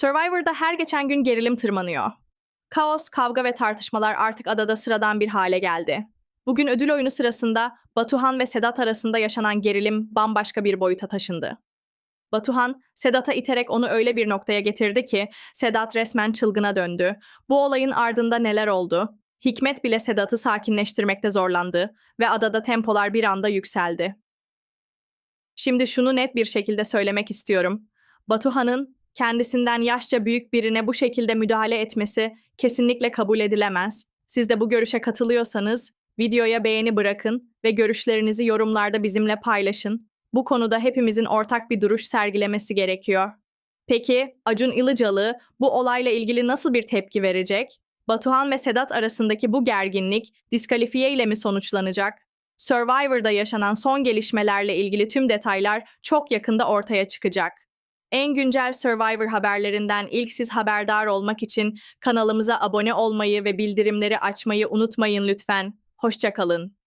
Survivor'da her geçen gün gerilim tırmanıyor. Kaos, kavga ve tartışmalar artık adada sıradan bir hale geldi. Bugün ödül oyunu sırasında Batuhan ve Sedat arasında yaşanan gerilim bambaşka bir boyuta taşındı. Batuhan, Sedat'a iterek onu öyle bir noktaya getirdi ki Sedat resmen çılgına döndü. Bu olayın ardında neler oldu? Hikmet bile Sedat'ı sakinleştirmekte zorlandı ve adada tempolar bir anda yükseldi. Şimdi şunu net bir şekilde söylemek istiyorum. Batuhan'ın kendisinden yaşça büyük birine bu şekilde müdahale etmesi kesinlikle kabul edilemez. Siz de bu görüşe katılıyorsanız videoya beğeni bırakın ve görüşlerinizi yorumlarda bizimle paylaşın. Bu konuda hepimizin ortak bir duruş sergilemesi gerekiyor. Peki Acun Ilıcalı bu olayla ilgili nasıl bir tepki verecek? Batuhan ve Sedat arasındaki bu gerginlik diskalifiye ile mi sonuçlanacak? Survivor'da yaşanan son gelişmelerle ilgili tüm detaylar çok yakında ortaya çıkacak. En güncel Survivor haberlerinden ilk siz haberdar olmak için kanalımıza abone olmayı ve bildirimleri açmayı unutmayın lütfen. Hoşçakalın.